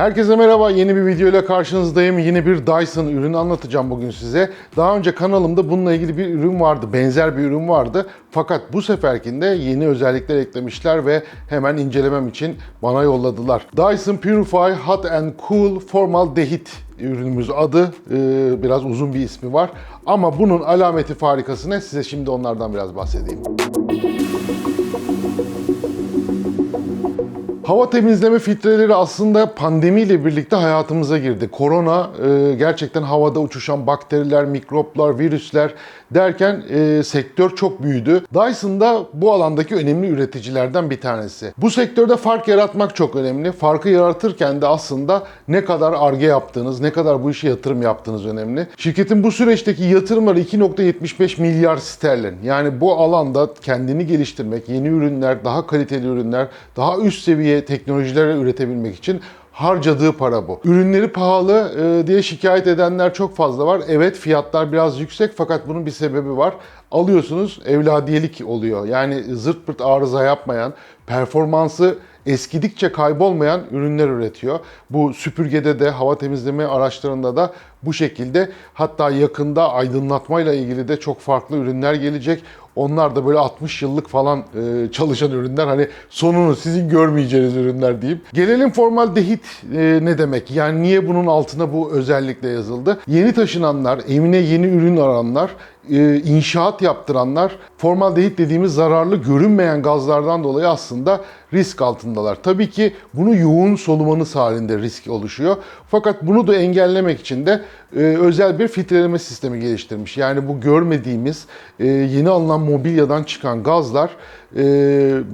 Herkese merhaba. Yeni bir video ile karşınızdayım. Yine bir Dyson ürünü anlatacağım bugün size. Daha önce kanalımda bununla ilgili bir ürün vardı. Benzer bir ürün vardı. Fakat bu seferkinde yeni özellikler eklemişler ve hemen incelemem için bana yolladılar. Dyson Purify Hot and Cool Formaldehit ürünümüz adı. Ee, biraz uzun bir ismi var. Ama bunun alameti farikası ne? Size şimdi onlardan biraz bahsedeyim. Hava temizleme filtreleri aslında pandemiyle birlikte hayatımıza girdi. Korona e, gerçekten havada uçuşan bakteriler, mikroplar, virüsler derken e, sektör çok büyüdü. Dyson da bu alandaki önemli üreticilerden bir tanesi. Bu sektörde fark yaratmak çok önemli. Farkı yaratırken de aslında ne kadar arge yaptığınız, ne kadar bu işe yatırım yaptığınız önemli. Şirketin bu süreçteki yatırımları 2.75 milyar sterlin. Yani bu alanda kendini geliştirmek, yeni ürünler, daha kaliteli ürünler, daha üst seviye teknolojiler üretebilmek için harcadığı para bu. Ürünleri pahalı e, diye şikayet edenler çok fazla var. Evet fiyatlar biraz yüksek fakat bunun bir sebebi var. Alıyorsunuz evladiyelik oluyor. Yani zırt pırt arıza yapmayan, performansı eskidikçe kaybolmayan ürünler üretiyor. Bu süpürgede de hava temizleme araçlarında da bu şekilde hatta yakında aydınlatmayla ilgili de çok farklı ürünler gelecek. Onlar da böyle 60 yıllık falan e, çalışan ürünler. Hani sonunu sizin görmeyeceğiniz ürünler diyeyim. Gelelim formaldehit e, ne demek? Yani niye bunun altına bu özellikle yazıldı? Yeni taşınanlar, evine yeni ürün aranlar, e, inşaat yaptıranlar formaldehit dediğimiz zararlı görünmeyen gazlardan dolayı aslında risk altındalar. Tabii ki bunu yoğun solumanız halinde risk oluşuyor. Fakat bunu da engellemek için de e, özel bir filtreleme sistemi geliştirmiş. Yani bu görmediğimiz e, yeni alınan mobilyadan çıkan gazlar e,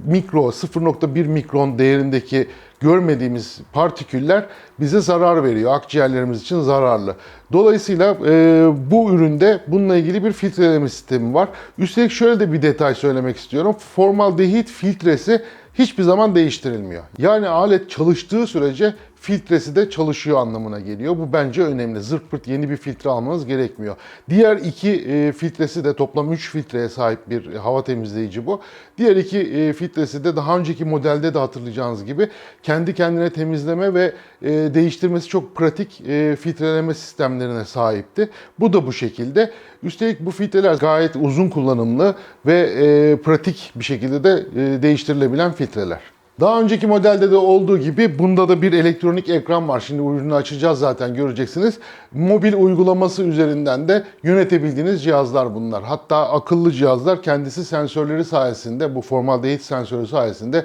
mikro 0.1 mikron değerindeki görmediğimiz partiküller bize zarar veriyor. Akciğerlerimiz için zararlı. Dolayısıyla e, bu üründe bununla ilgili bir filtreleme sistemi var. Üstelik şöyle de bir detay söylemek istiyorum. Formaldehit filtresi hiçbir zaman değiştirilmiyor. Yani alet çalıştığı sürece filtresi de çalışıyor anlamına geliyor. Bu bence önemli. Zırt pırt yeni bir filtre almanız gerekmiyor. Diğer iki e, filtresi de toplam 3 filtreye sahip bir hava temizleyici bu. Diğer iki e, filtresi de daha önceki modelde de hatırlayacağınız gibi kendi kendine temizleme ve e, değiştirmesi çok pratik e, filtreleme sistemlerine sahipti. Bu da bu şekilde. Üstelik bu filtreler gayet uzun kullanımlı ve e, pratik bir şekilde de e, değiştirilebilen filtreler. Daha önceki modelde de olduğu gibi bunda da bir elektronik ekran var. Şimdi ürünü açacağız zaten göreceksiniz. Mobil uygulaması üzerinden de yönetebildiğiniz cihazlar bunlar. Hatta akıllı cihazlar kendisi sensörleri sayesinde bu formaldehit sensörü sayesinde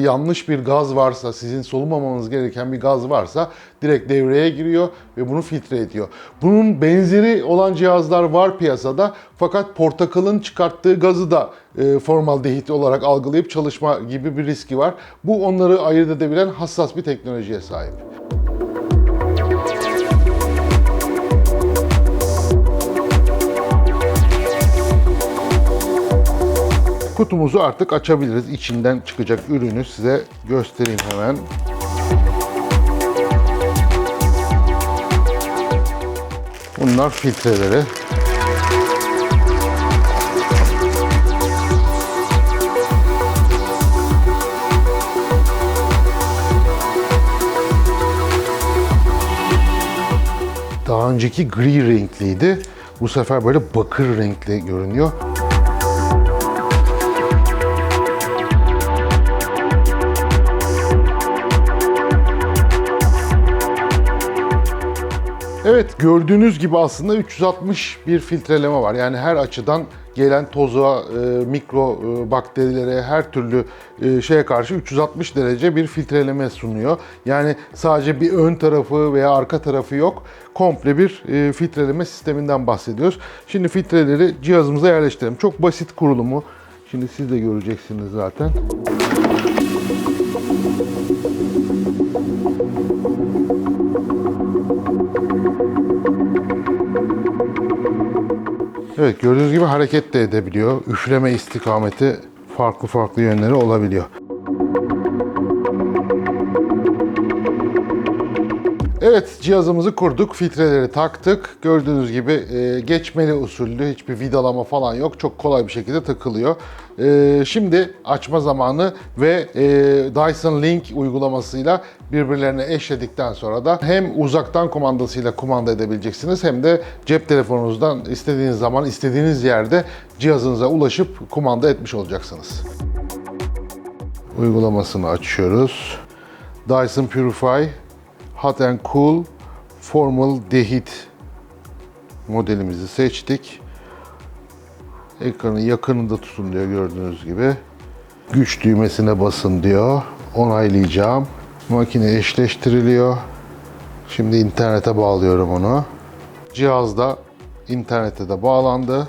yanlış bir gaz varsa, sizin solumamanız gereken bir gaz varsa direkt devreye giriyor ve bunu filtre ediyor. Bunun benzeri olan cihazlar var piyasada fakat portakalın çıkarttığı gazı da e, formaldehit olarak algılayıp çalışma gibi bir riski var. Bu onları ayırt edebilen hassas bir teknolojiye sahip. Kutumuzu artık açabiliriz. İçinden çıkacak ürünü size göstereyim hemen. Bunlar filtreleri. Daha önceki gri renkliydi. Bu sefer böyle bakır renkli görünüyor. Evet gördüğünüz gibi aslında 360 bir filtreleme var. Yani her açıdan gelen toza, e, mikro e, bakterilere, her türlü e, şeye karşı 360 derece bir filtreleme sunuyor. Yani sadece bir ön tarafı veya arka tarafı yok. Komple bir e, filtreleme sisteminden bahsediyoruz. Şimdi filtreleri cihazımıza yerleştirelim. Çok basit kurulumu. Şimdi siz de göreceksiniz zaten. Evet gördüğünüz gibi hareket de edebiliyor. Üfleme istikameti farklı farklı yönleri olabiliyor. Evet cihazımızı kurduk, filtreleri taktık. Gördüğünüz gibi e, geçmeli usullü, hiçbir vidalama falan yok. Çok kolay bir şekilde takılıyor. E, şimdi açma zamanı ve e, Dyson Link uygulamasıyla birbirlerine eşledikten sonra da hem uzaktan kumandasıyla kumanda edebileceksiniz hem de cep telefonunuzdan istediğiniz zaman istediğiniz yerde cihazınıza ulaşıp kumanda etmiş olacaksınız. Uygulamasını açıyoruz. Dyson Purify Hot and Cool Formal Deheat modelimizi seçtik. Ekranın yakınında tutun diyor gördüğünüz gibi. Güç düğmesine basın diyor. Onaylayacağım. Makine eşleştiriliyor. Şimdi internete bağlıyorum onu. Cihazda internete de bağlandı.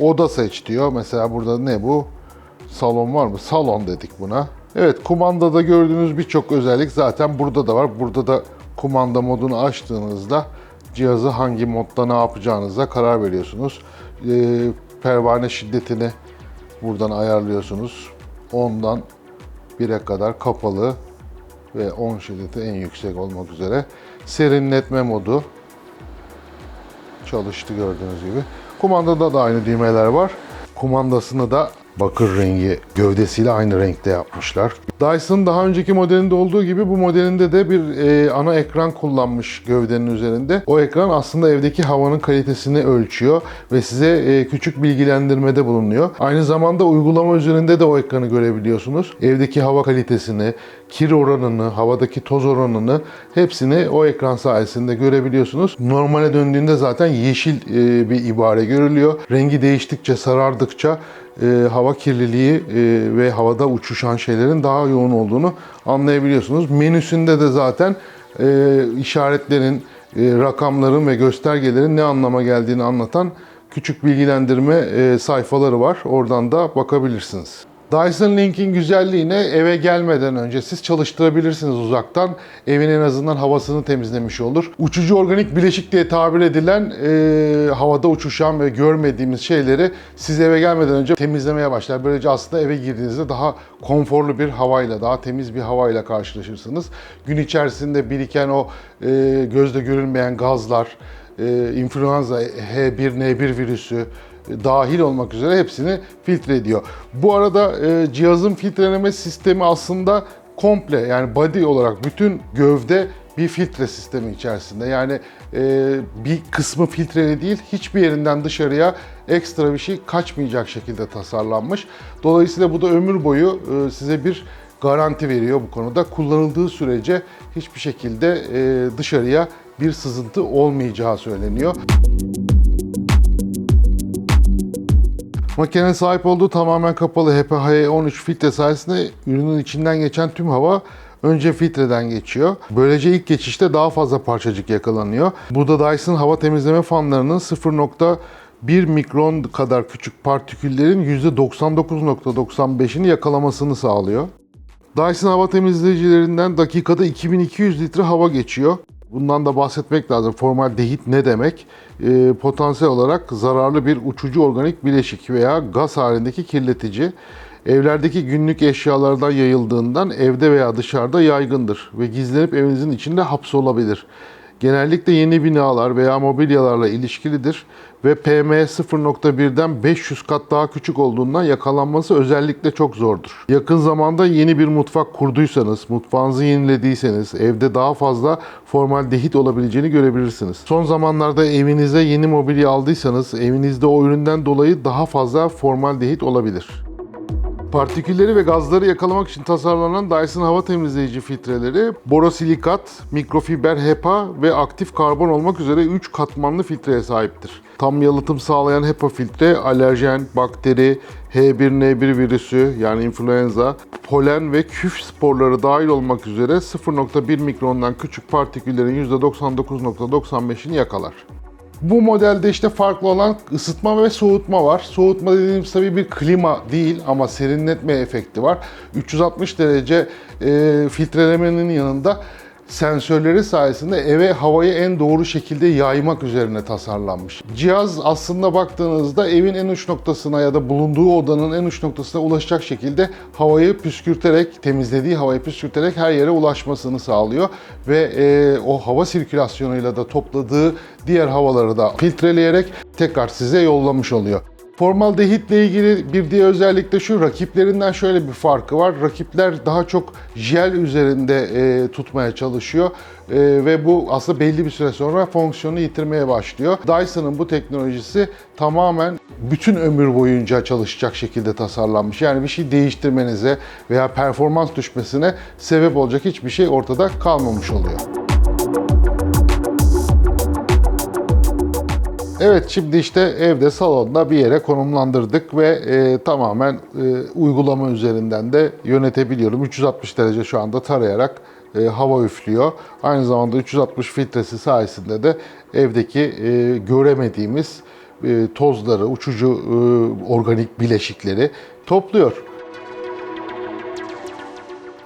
Oda seç diyor. Mesela burada ne bu? Salon var mı? Salon dedik buna. Evet kumandada gördüğünüz birçok özellik zaten burada da var. Burada da kumanda modunu açtığınızda cihazı hangi modda ne yapacağınıza karar veriyorsunuz. Ee, pervane şiddetini buradan ayarlıyorsunuz. 10'dan 1'e kadar kapalı ve 10 şiddeti en yüksek olmak üzere. Serinletme modu çalıştı gördüğünüz gibi. Kumandada da aynı düğmeler var. Kumandasını da bakır rengi gövdesiyle aynı renkte yapmışlar. Dyson daha önceki modelinde olduğu gibi bu modelinde de bir e, ana ekran kullanmış gövdenin üzerinde. O ekran aslında evdeki havanın kalitesini ölçüyor ve size e, küçük bilgilendirmede bulunuyor. Aynı zamanda uygulama üzerinde de o ekranı görebiliyorsunuz. Evdeki hava kalitesini, kir oranını, havadaki toz oranını hepsini o ekran sayesinde görebiliyorsunuz. Normale döndüğünde zaten yeşil e, bir ibare görülüyor. Rengi değiştikçe, sarardıkça e, hava kirliliği e, ve havada uçuşan şeylerin daha yoğun olduğunu anlayabiliyorsunuz. Menüsünde de zaten e, işaretlerin, e, rakamların ve göstergelerin ne anlama geldiğini anlatan küçük bilgilendirme e, sayfaları var. Oradan da bakabilirsiniz. Dyson Link'in güzelliğine eve gelmeden önce siz çalıştırabilirsiniz uzaktan. Evin en azından havasını temizlemiş olur. Uçucu organik bileşik diye tabir edilen e, havada uçuşan ve görmediğimiz şeyleri siz eve gelmeden önce temizlemeye başlar. Böylece aslında eve girdiğinizde daha konforlu bir havayla, daha temiz bir havayla karşılaşırsınız. Gün içerisinde biriken o e, gözle görülmeyen gazlar, e, influenza H1N1 virüsü, dahil olmak üzere hepsini filtre ediyor. Bu arada e, cihazın filtreleme sistemi aslında komple yani body olarak bütün gövde bir filtre sistemi içerisinde. Yani e, bir kısmı filtreli değil, hiçbir yerinden dışarıya ekstra bir şey kaçmayacak şekilde tasarlanmış. Dolayısıyla bu da ömür boyu e, size bir garanti veriyor bu konuda. Kullanıldığı sürece hiçbir şekilde e, dışarıya bir sızıntı olmayacağı söyleniyor. Makinenin sahip olduğu tamamen kapalı HPH13 filtre sayesinde ürünün içinden geçen tüm hava önce filtreden geçiyor. Böylece ilk geçişte daha fazla parçacık yakalanıyor. Burada Dyson hava temizleme fanlarının 0.1 mikron kadar küçük partiküllerin %99.95'ini yakalamasını sağlıyor. Dyson hava temizleyicilerinden dakikada 2200 litre hava geçiyor. Bundan da bahsetmek lazım. Formaldehit ne demek? Ee, potansiyel olarak zararlı bir uçucu organik bileşik veya gaz halindeki kirletici. Evlerdeki günlük eşyalardan yayıldığından evde veya dışarıda yaygındır ve gizlenip evinizin içinde hapsolabilir. Genellikle yeni binalar veya mobilyalarla ilişkilidir ve PM 0.1'den 500 kat daha küçük olduğundan yakalanması özellikle çok zordur. Yakın zamanda yeni bir mutfak kurduysanız, mutfağınızı yenilediyseniz evde daha fazla formaldehit olabileceğini görebilirsiniz. Son zamanlarda evinize yeni mobilya aldıysanız evinizde o üründen dolayı daha fazla formaldehit olabilir. Partikülleri ve gazları yakalamak için tasarlanan Dyson hava temizleyici filtreleri borosilikat, mikrofiber HEPA ve aktif karbon olmak üzere 3 katmanlı filtreye sahiptir. Tam yalıtım sağlayan HEPA filtre alerjen, bakteri, H1N1 virüsü yani influenza, polen ve küf sporları dahil olmak üzere 0.1 mikrondan küçük partiküllerin %99.95'ini yakalar. Bu modelde işte farklı olan ısıtma ve soğutma var. Soğutma dediğimiz tabii bir klima değil ama serinletme efekti var. 360 derece e, filtrelemenin yanında sensörleri sayesinde eve havayı en doğru şekilde yaymak üzerine tasarlanmış. Cihaz aslında baktığınızda evin en uç noktasına ya da bulunduğu odanın en uç noktasına ulaşacak şekilde havayı püskürterek, temizlediği havayı püskürterek her yere ulaşmasını sağlıyor ve e, o hava sirkülasyonuyla da topladığı diğer havaları da filtreleyerek tekrar size yollamış oluyor. Formaldehitle ilgili bir diğer özellik de şu, rakiplerinden şöyle bir farkı var. Rakipler daha çok jel üzerinde e, tutmaya çalışıyor E, ve bu aslında belli bir süre sonra fonksiyonu yitirmeye başlıyor. Dyson'ın bu teknolojisi tamamen bütün ömür boyunca çalışacak şekilde tasarlanmış. Yani bir şey değiştirmenize veya performans düşmesine sebep olacak hiçbir şey ortada kalmamış oluyor. Evet şimdi işte evde salonda bir yere konumlandırdık ve e, tamamen e, uygulama üzerinden de yönetebiliyorum. 360 derece şu anda tarayarak e, hava üflüyor. Aynı zamanda 360 filtresi sayesinde de evdeki e, göremediğimiz e, tozları, uçucu e, organik bileşikleri topluyor.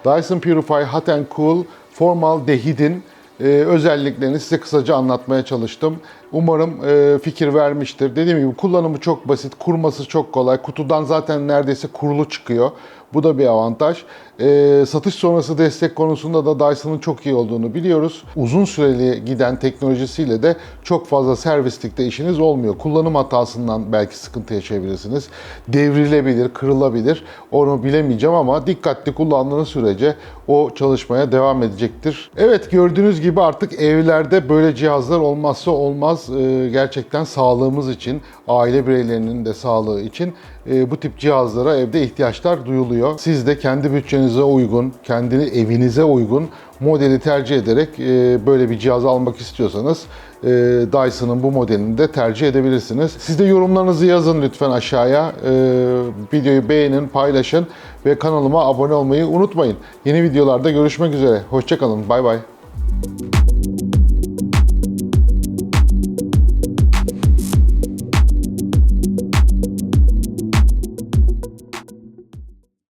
Dyson Purify Hot and Cool formaldehidin e, özelliklerini size kısaca anlatmaya çalıştım. Umarım e, fikir vermiştir. Dediğim gibi kullanımı çok basit, kurması çok kolay. Kutudan zaten neredeyse kurulu çıkıyor. Bu da bir avantaj. E, satış sonrası destek konusunda da Dyson'ın çok iyi olduğunu biliyoruz. Uzun süreli giden teknolojisiyle de çok fazla servislikte işiniz olmuyor. Kullanım hatasından belki sıkıntı yaşayabilirsiniz. Devrilebilir, kırılabilir. Onu bilemeyeceğim ama dikkatli kullandığınız sürece o çalışmaya devam edecektir. Evet gördüğünüz gibi artık evlerde böyle cihazlar olmazsa olmaz. Ee, gerçekten sağlığımız için, aile bireylerinin de sağlığı için e, bu tip cihazlara evde ihtiyaçlar duyuluyor. Siz de kendi bütçenize uygun, kendi evinize uygun modeli tercih ederek e, böyle bir cihaz almak istiyorsanız e, Dyson'ın bu modelini de tercih edebilirsiniz. Siz de yorumlarınızı yazın lütfen aşağıya. E, videoyu beğenin, paylaşın ve kanalıma abone olmayı unutmayın. Yeni videolarda görüşmek üzere. Hoşçakalın. Bay bay.